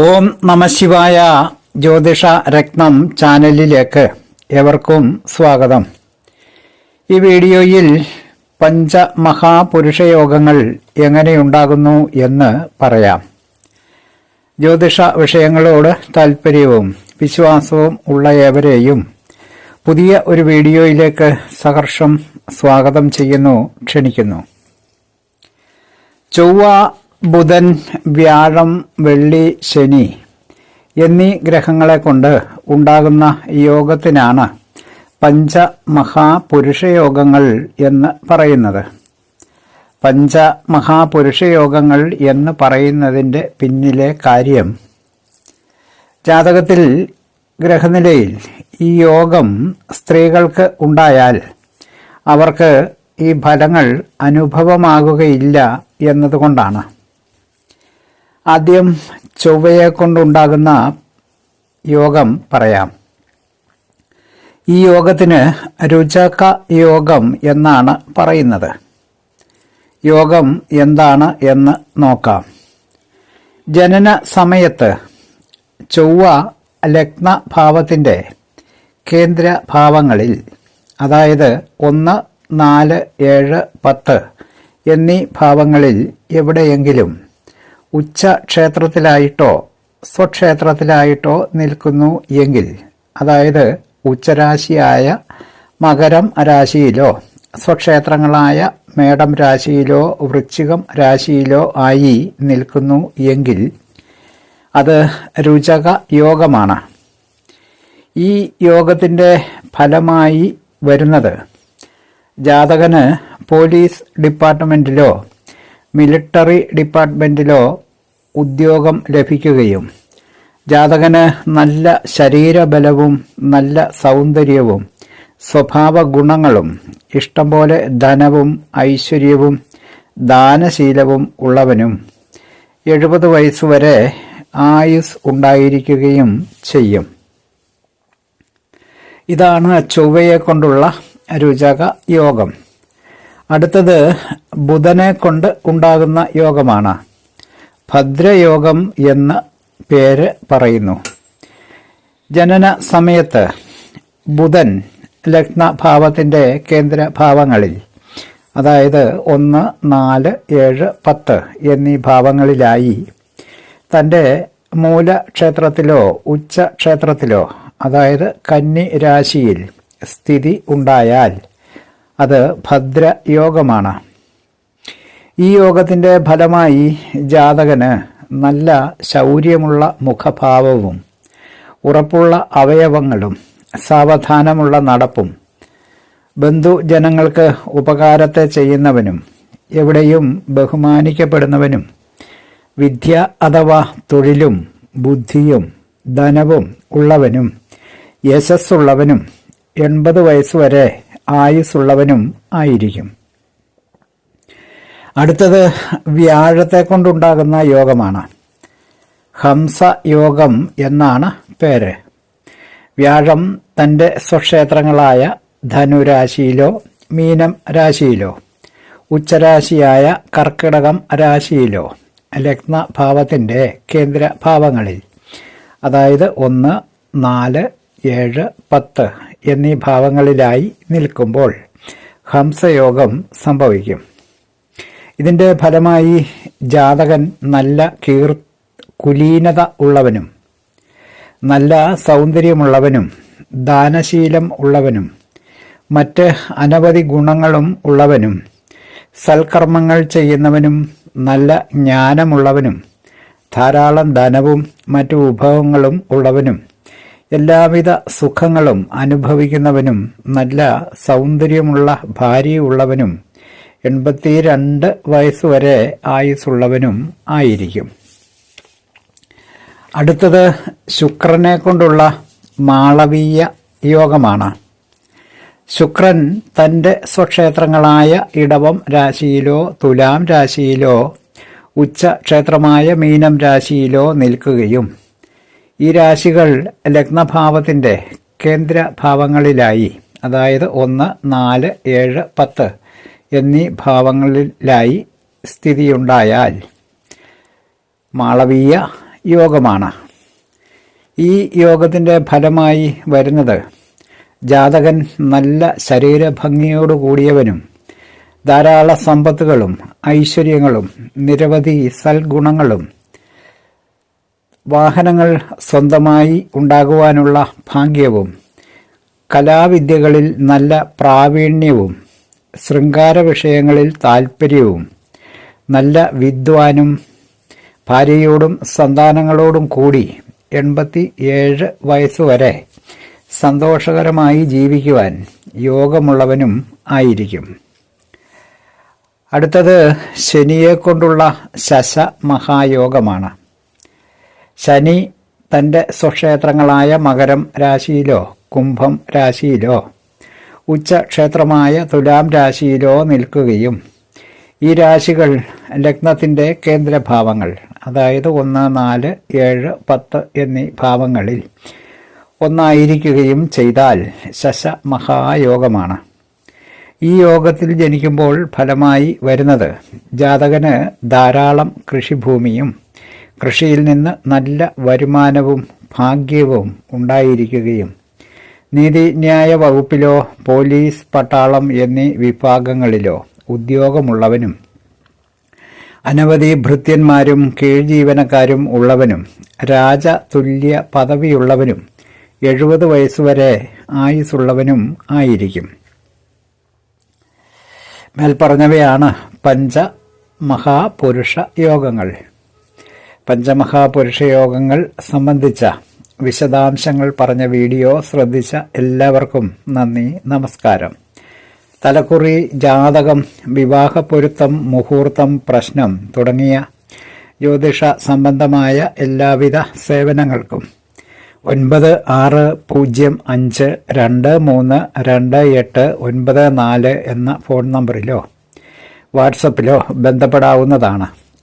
ഓം നമശിവായ ജ്യോതിഷ രത്നം ചാനലിലേക്ക് ഏവർക്കും സ്വാഗതം. ഈ വീഡിയോയിൽ പഞ്ചമഹാപുരുഷയോഗങ്ങൾ എങ്ങനെയുണ്ടാകുന്നു എന്ന് പറയാം. ജ്യോതിഷ വിഷയങ്ങളോട് താൽപ്പര്യവും വിശ്വാസവും ഉള്ള ഏവരെയും പുതിയ ഒരു വീഡിയോയിലേക്ക് സഹർഷം സ്വാഗതം ചെയ്യുന്നു ക്ഷണിക്കുന്നു. ചൊവ്വ ബുധൻ വ്യാഴം വെള്ളി ശനി എന്നീ ഗ്രഹങ്ങളെ കൊണ്ട് ഉണ്ടാകുന്ന യോഗത്തിനാണ് പഞ്ചമഹാപുരുഷയോഗങ്ങൾ എന്ന് പറയുന്നത്. പഞ്ചമഹാപുരുഷയോഗങ്ങൾ എന്ന് പറയുന്നതിന്റെ പിന്നിലെ കാര്യം ജാതകത്തിൽ ഗ്രഹനിലയിൽ ഈ യോഗം സ്ത്രീകൾക്ക് ഉണ്ടായാൽ അവർക്ക് ഈ ഫലങ്ങൾ അനുഭവമാകുകയില്ല എന്നതുകൊണ്ടാണ്. ആദ്യം ചൊവ്വയെ കൊണ്ടുണ്ടാകുന്ന യോഗം പറയാം. ഈ യോഗത്തിന് രുചക യോഗം എന്നാണ് പറയുന്നത്. യോഗം എന്താണ് എന്ന് നോക്കാം. ജനന സമയത്ത് ചൊവ്വ ലഗ്നഭാവത്തിന്റെ കേന്ദ്രഭാവങ്ങളിൽ അതായത് ഒന്ന് നാല് ഏഴ് പത്ത് എന്നീ ഭാവങ്ങളിൽ എവിടെയെങ്കിലും ഉച്ചക്ഷേത്രത്തിലായിട്ടോ സ്വക്ഷേത്രത്തിലായിട്ടോ നിൽക്കുന്നു എങ്കിൽ അതായത് ഉച്ചരാശിയായ മകരം രാശിയിലോ സ്വക്ഷേത്രങ്ങളായ മേടം രാശിയിലോ വൃശ്ചികം രാശിയിലോ ആയി നിൽക്കുന്നു എങ്കിൽ അത് രുചക യോഗമാണ്. ഈ യോഗത്തിന്റെ ഫലമായി വരുന്നത് ജാതകന് പോലീസ് ഡിപ്പാർട്ട്മെന്റിലോ മിലിട്ടറി ഡിപ്പാർട്ട്മെന്റിലോ ഉദ്യോഗം ലഭിക്കുകയും ജാതകന് നല്ല ശരീരബലവും നല്ല സൗന്ദര്യവും സ്വഭാവ ഗുണങ്ങളും ഇഷ്ടംപോലെ ധനവും ഐശ്വര്യവും ദാനശീലവും ഉള്ളവനും എഴുപത് വയസ്സുവരെ ആയുസ് ഉണ്ടായിരിക്കുകയും ചെയ്യും. ഇതാണ് ചൊവ്വയെ കൊണ്ടുള്ള രുചക യോഗം. അടുത്തത് ബുധനെ കൊണ്ട് ഉണ്ടാകുന്ന യോഗമാണ്. ഭദ്രയോഗം എന്ന് പേര് പറയുന്നു. ജനന സമയത്ത് ബുധൻ ലഗ്നഭാവത്തിന്റെ കേന്ദ്രഭാവങ്ങളിൽ അതായത് ഒന്ന് നാല് ഏഴ് പത്ത് എന്നീ ഭാവങ്ങളിലായി തന്റെ മൂലക്ഷേത്രത്തിലോ ഉച്ചക്ഷേത്രത്തിലോ അതായത് കന്നി രാശിയിൽ സ്ഥിതി ഉണ്ടായാൽ അത് ഭദ്രയോഗമാണ്. ഈ യോഗത്തിന്റെ ഫലമായി ജാതകന് നല്ല ശൗര്യമുള്ള മുഖഭാവവും ഉറപ്പുള്ള അവയവങ്ങളും സാവധാനമുള്ള നടപ്പും ബന്ധുജനങ്ങൾക്ക് ഉപകാരത്തെ ചെയ്യുന്നവനും എവിടെയും ബഹുമാനിക്കപ്പെടുന്നവനും വിദ്യ അഥവാ തൊഴിലും ബുദ്ധിയും ധനവും ഉള്ളവനും യശസ്സുള്ളവനും എൺപത് വയസ്സുവരെ ആയുസ്സുള്ളവനും ആയിരിക്കും. അടുത്തത് വ്യാഴത്തെ കൊണ്ടുണ്ടാകുന്ന യോഗമാണ്. ഹംസ യോഗം എന്നാണ് പേര്. വ്യാഴം തന്റെ സ്വക്ഷേത്രങ്ങളായ ധനുരാശിയിലോ മീനം രാശിയിലോ ഉച്ചരാശിയായ കർക്കിടകം രാശിയിലോ ലഗ്നഭാവത്തിന്റെ കേന്ദ്രഭാവങ്ങളിൽ അതായത് ഒന്ന് നാല് ഏഴ് പത്ത് എന്നീ ഭാവങ്ങളിലായി നിൽക്കുമ്പോൾ ഹംസയോഗം സംഭവിക്കും. ഇതിന്റെ ഫലമായി ജാതകൻ നല്ല കീർ കുലീനത ഉള്ളവനും നല്ല സൗന്ദര്യമുള്ളവനും ദാനശീലം ഉള്ളവനും മറ്റ് അനവധി ഗുണങ്ങളും ഉള്ളവനും സൽക്കർമ്മങ്ങൾ ചെയ്യുന്നവനും നല്ല ജ്ഞാനമുള്ളവനും ധാരാളം ധനവും മറ്റു വിഭവങ്ങളും ഉള്ളവനും എല്ലാവിധ സുഖങ്ങളും അനുഭവിക്കുന്നവനും നല്ല സൗന്ദര്യമുള്ള ഭാര്യയുള്ളവനും എൺപത്തിരണ്ട് വയസ്സുവരെ ആയുസ്സുള്ളവനും ആയിരിക്കും. അടുത്തത് ശുക്രനെ കൊണ്ടുള്ള മാളവീയ യോഗമാണ്. ശുക്രൻ തന്റെ സ്വക്ഷേത്രങ്ങളായ ഇടവം രാശിയിലോ തുലാം രാശിയിലോ ഉച്ചക്ഷേത്രമായ മീനം രാശിയിലോ നിൽക്കുകയും ഈ രാശികൾ ലഗ്നഭാവത്തിന്റെ കേന്ദ്രഭാവങ്ങളിലായി അതായത് ഒന്ന് നാല് ഏഴ് പത്ത് എന്നീ ഭാവങ്ങളിലായി സ്ഥിതിയുണ്ടായാൽ മാളവീയ യോഗമാണ്. ഈ യോഗത്തിന്റെ ഫലമായി വരുന്നത് ജാതകൻ നല്ല ശരീരഭംഗിയോടു കൂടിയവനും ധാരാളം സമ്പത്തുകളും ഐശ്വര്യങ്ങളും നിരവധി സൽഗുണങ്ങളും വാഹനങ്ങൾ സ്വന്തമായി ഉണ്ടാകുവാനുള്ള ഭാഗ്യവും കലാവിദ്യകളിൽ നല്ല പ്രാവീണ്യവും ശൃംഗാര വിഷയങ്ങളിൽ താൽപ്പര്യവും നല്ല വിദ്വാനും ഭാര്യയോടും സന്താനങ്ങളോടും കൂടി എൺപത്തി ഏഴ് വയസ്സുവരെ സന്തോഷകരമായി ജീവിക്കുവാൻ യോഗമുള്ളവനും ആയിരിക്കും. അടുത്തത് ശനിയെ കൊണ്ടുള്ള ശശ മഹായോഗമാണ് ശനി തന്റെ സ്വക്ഷേത്രങ്ങളായ മകരം രാശിയിലോ കുംഭം രാശിയിലോ ഉച്ചക്ഷേത്രമായ തുലാം രാശിയിലോ നിൽക്കുകയും ഈ രാശികൾ ലഗ്നത്തിന്റെ കേന്ദ്രഭാവങ്ങൾ അതായത് ഒന്ന് നാല് ഏഴ് പത്ത് എന്നീ ഭാവങ്ങളിൽ ഒന്നായിരിക്കുകയും ചെയ്താൽ ശശ മഹായോഗമാണ്. ഈ യോഗത്തിൽ ജനിക്കുമ്പോൾ ഫലമായി വരുന്നത് ജാതകന് ധാരാളം കൃഷിഭൂമിയും കൃഷിയിൽ നിന്ന് നല്ല വരുമാനവും ഭാഗ്യവും ഉണ്ടായിരിക്കുകയും നീതിന്യായ വകുപ്പിലോ പോലീസ് പട്ടാളം എന്നീ വിഭാഗങ്ങളിലോ ഉദ്യോഗമുള്ളവനും അനവധി ഭൃത്യന്മാരും കീഴ്ജീവനക്കാരും ഉള്ളവനും രാജതുല്യ പദവിയുള്ളവനും എഴുപത് വയസ്സുവരെ ആയുസുള്ളവനും ആയിരിക്കും. മേൽപ്പറഞ്ഞവയാണ് പഞ്ചമഹാപുരുഷ യോഗങ്ങൾ. പഞ്ചമഹാപുരുഷ യോഗങ്ങൾ സംബന്ധിച്ച വിശദാംശങ്ങൾ പറഞ്ഞ വീഡിയോ ശ്രദ്ധിച്ച എല്ലാവർക്കും നന്ദി നമസ്കാരം. തലക്കുറി ജാതകം വിവാഹപ്പൊരുത്തം മുഹൂർത്തം പ്രശ്നം തുടങ്ങിയ ജ്യോതിഷ സംബന്ധമായ എല്ലാവിധ സേവനങ്ങൾക്കും. ഒൻപത് ആറ് പൂജ്യം അഞ്ച് രണ്ട് മൂന്ന് രണ്ട് എട്ട് ഒൻപത് നാല് എന്ന ഫോൺ നമ്പറിലോ വാട്സപ്പിലോ ബന്ധപ്പെടാവുന്നതാണ്.